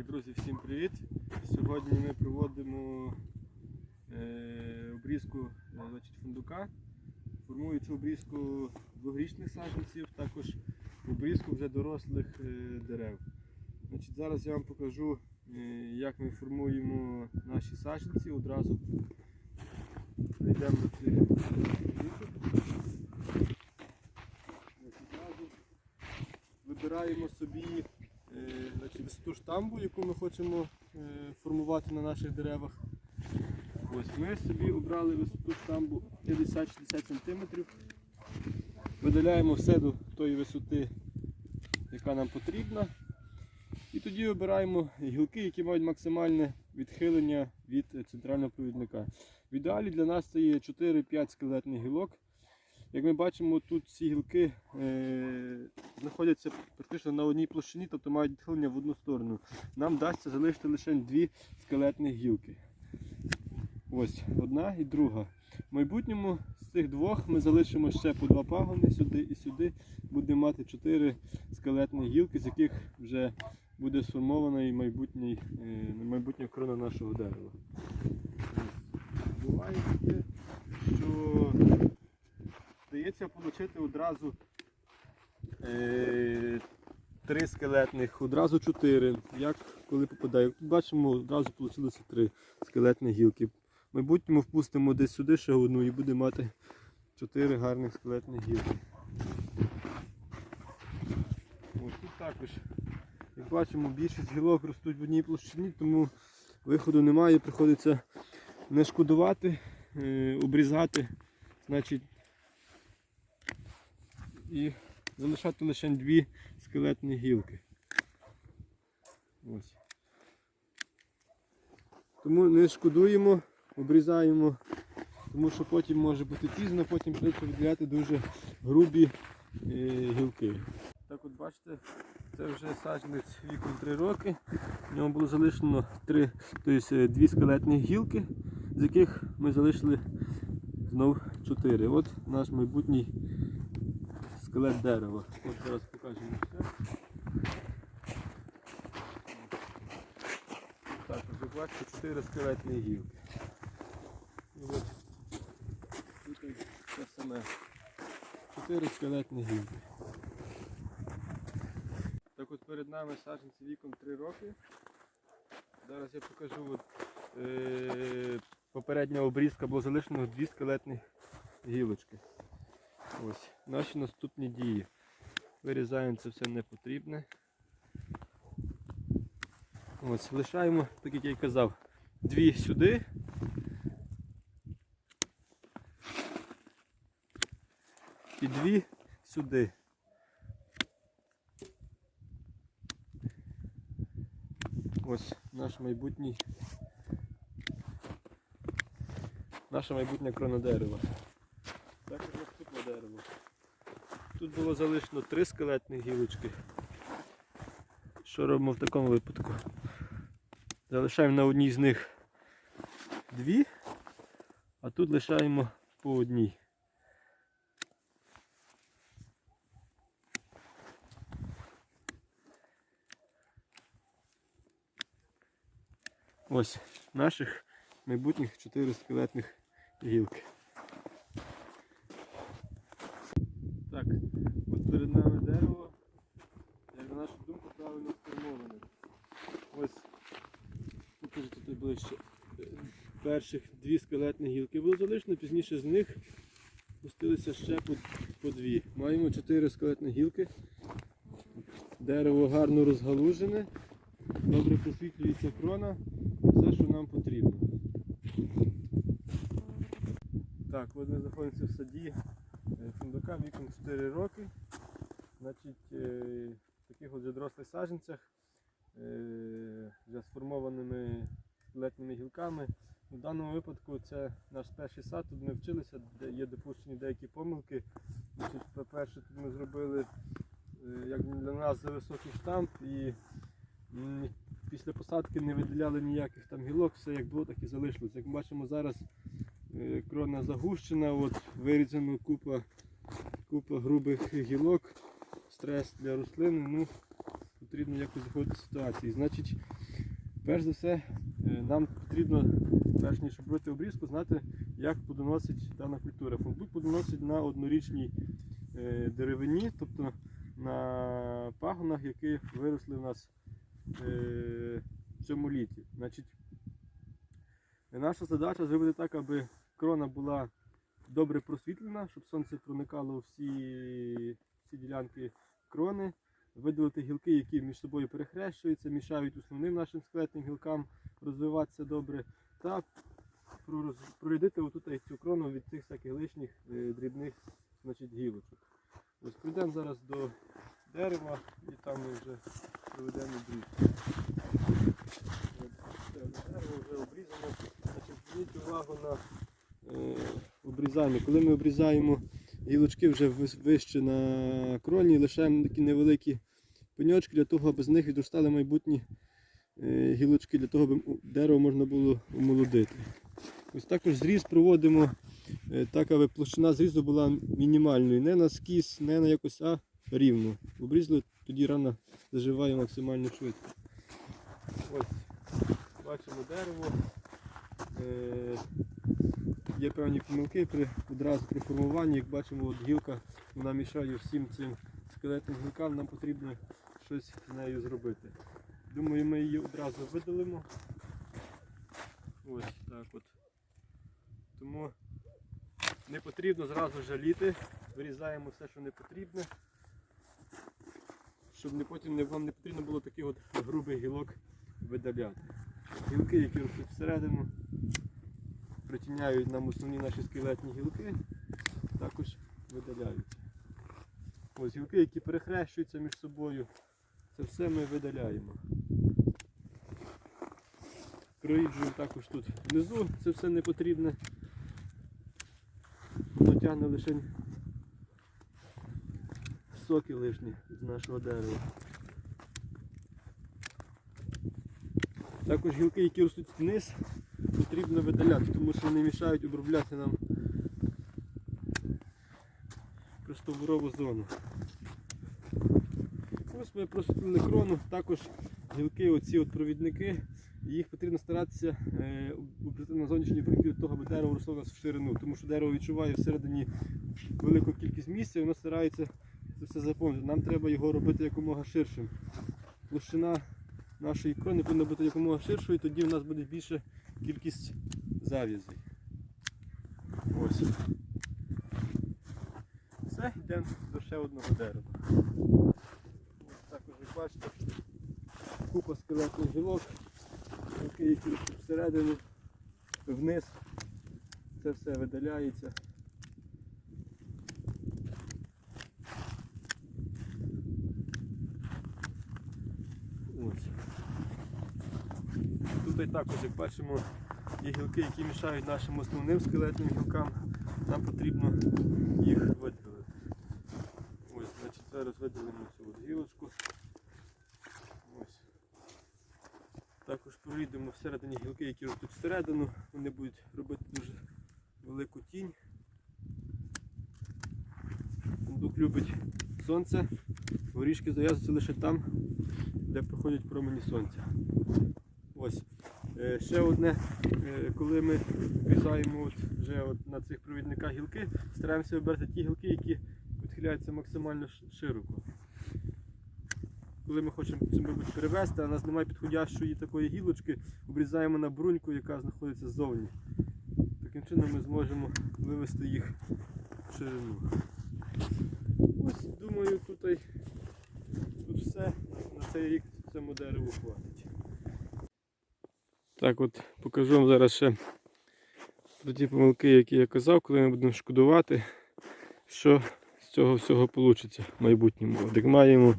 Так, друзі, всім привіт! Сьогодні ми проводимо е, обрізку е, значить, фундука, формуючи обрізку двогрічних саджанців, також обрізку вже дорослих е, дерев. Значить, зараз я вам покажу, е, як ми формуємо наші саджанці. Одразу прийдемо до цих вибираємо собі штамбу, яку ми хочемо е, формувати на наших деревах. Ось ми собі обрали висоту штамбу 50-60 см. Видаляємо все до тої висоти, яка нам потрібна. І тоді обираємо гілки, які мають максимальне відхилення від центрального провідника. В ідеалі для нас це є 4-5 скелетних гілок. Як ми бачимо, тут ці гілки е, знаходяться практично на одній площині, тобто мають відхилення в одну сторону. Нам вдасться залишити лише дві скелетних гілки. Ось одна і друга. В майбутньому з цих двох ми залишимо ще по два пагони сюди і сюди. Будемо мати чотири скелетні гілки, з яких вже буде сформована і майбутній, е, крона нашого дерева. Вдається отримати одразу е, три скелетних, одразу чотири. Як коли попадає. Тут бачимо, одразу вийшло три скелетні гілки. В майбутньому впустимо десь сюди ще одну і буде мати чотири гарних скелетних гілки. Ось тут також, як бачимо, більшість гілок ростуть в одній площині, тому виходу немає, приходиться не шкодувати, е, обрізати, значить, і залишати лише дві скелетні гілки. Ось. Тому не шкодуємо, обрізаємо, тому що потім може бути пізно, потім прийдеться виділяти дуже грубі е, гілки. Так от бачите, це вже саджанець віком 3 роки. В ньому було залишено три, тобто е, дві скелетні гілки, з яких ми залишили знов чотири. От наш майбутній скелет дерева. От зараз покажемо все. Так, ви бачите, чотири скелетні гілки. І от тут те саме. Чотири скелетні гілки. Так от перед нами саджанці віком 3 роки. Зараз я покажу от, е, попередня обрізка було залишено дві скелетні гілочки. Ось наші наступні дії. Вирізаємо це все непотрібне. Ось, лишаємо, так як я й казав, дві сюди. І дві сюди. Ось наш майбутній. Наша майбутня крона дерева. Також наступне дерево. Тут було залишено три скелетні гілочки. Що робимо в такому випадку? Залишаємо на одній з них дві, а тут лишаємо по одній. Ось наших майбутніх чотири скелетних гілки. Так, от перед нами дерево, правильно сформоване. Ось покажіть тут ближче. Перших дві скелетні гілки було залишено, пізніше з них пустилися ще по, по дві. Маємо чотири скелетні гілки. Дерево гарно розгалужене, добре просвітлюється крона, все, що нам потрібно. Так, от ми знаходимося в саді е, фундука віком 4 роки. Значить, е, таких от дорослих саджанцях, е, вже сформованими скелетними гілками. В даному випадку це наш перший сад, тут ми вчилися, де є допущені деякі помилки. По-перше, тут ми зробили е, як для нас за високий штамп і після посадки не виділяли ніяких там гілок, все як було, так і залишилось. Як ми бачимо зараз е, крона загущена, от вирізано купа, купа грубих гілок, стрес для рослини. Ну, потрібно якось заходити з ситуації. Значить, перш за все, е, нам потрібно, перш ніж робити обрізку, знати, як плодоносить дана культура. Фундук плодоносить на однорічній е, деревині, тобто на пагонах, які виросли у нас е, в цьому літі. Значить, наша задача зробити так, аби крона була добре просвітлена, щоб сонце проникало всі, всі ділянки крони, видалити гілки, які між собою перехрещуються, мішають основним нашим скелетним гілкам розвиватися добре, та прорядити отут цю крону від цих всяких лишніх е, дрібних значить, гілочок. Ось прийдемо зараз до дерева і там ми вже проведемо брід. Дерево вже обрізано. Значить, зверніть увагу на е, обрізання. Коли ми обрізаємо гілочки вже вище на кроні, лишаємо такі невеликі пеньочки для того, аби з них відростали майбутні е, гілочки, для того, аби дерево можна було омолодити. Ось також зріз проводимо е, так, аби площина зрізу була мінімальною. Не на скіс, не на якось, а рівно. Обрізали, тоді рана заживає максимально швидко. Ось, бачимо дерево. Є певні помилки при, одразу при формуванні. Як бачимо, от гілка вона мішає всім цим скелетним гілкам, нам потрібно щось з нею зробити. Думаю, ми її одразу видалимо. Ось так от. Тому не потрібно зразу жаліти, вирізаємо все, що не потрібне, щоб не потім не, вам не потрібно було таких от грубих гілок видаляти. Гілки, які ростуть всередину, притіняють нам основні наші скелетні гілки, також видаляються. Ось гілки, які перехрещуються між собою, це все ми видаляємо. Проїжджуємо також тут внизу, це все не потрібне. Воно тягне лише соки лишні з нашого дерева. Також гілки, які ростуть вниз, потрібно видаляти, тому що вони мішають обробляти нам простоворову зону. Ось ми просвітлили крону, також гілки, оці от провідники, їх потрібно старатися е, обрати на зовнішній бруньки для того, аби дерево росло у нас в ширину, тому що дерево відчуває всередині велику кількість місця і воно старається це все заповнити. Нам треба його робити якомога ширшим. Площина нашої крони повинна бути якомога ширшою, тоді в нас буде більша кількість зав'язей. Ось. Все, йдемо до ще одного дерева. Ось також ви бачите, купа скелетних гілок, які всередину, вниз. Це все видаляється. Ось. Тут і також, як бачимо, є гілки, які мішають нашим основним скелетним гілкам. Нам потрібно їх видалити. Ось, значить, зараз видалимо цю гілочку. Ось. Також пройдемо всередині гілки, які ростуть всередину. Вони будуть робити дуже велику тінь. Фундук любить сонце. Горішки зав'язуються лише там, де проходять промені сонця. Ось. Е, Ще одне, е, коли ми врізаємо вже на цих провідниках гілки, стараємося вибирати ті гілки, які відхиляються максимально широко. Коли ми хочемо мабуть, перевести, а у нас немає підходящої такої гілочки, обрізаємо на бруньку, яка знаходиться ззовні. Таким чином ми зможемо вивести їх в ширину. Ось, думаю, тут, тут все. На цей рік цьому дереву хватить. Так от покажу вам зараз ще про ті помилки, які я казав, коли ми будемо шкодувати, що з цього всього вийде в майбутньому. Як маємо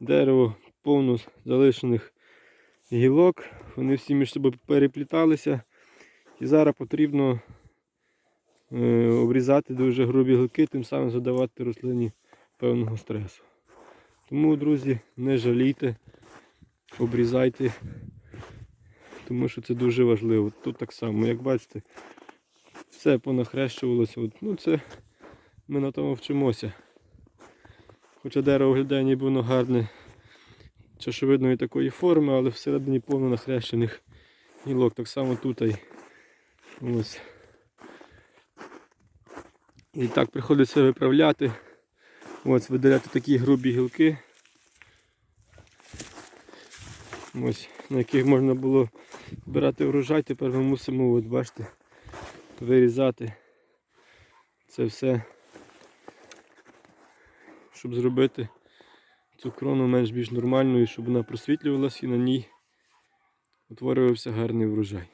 дерево повно залишених гілок, вони всі між собою перепліталися. І зараз потрібно е, обрізати дуже грубі гілки, тим самим задавати рослині певного стресу. Тому, друзі, не жалійте, обрізайте, тому що це дуже важливо. Тут так само, як бачите, все понахрещувалося. От, Ну це ми на тому вчимося. Хоча дерево виглядає ніби воно гарне, чашовидної такої форми, але всередині повно нахрещених гілок. Так само тут. І, ось. і так приходиться виправляти. Ось видаляти такі грубі гілки. Ось, на яких можна було збирати врожай, тепер ми мусимо, от бачите, вирізати це все, щоб зробити цю крону менш більш нормальною, щоб вона просвітлювалася і на ній утворювався гарний врожай.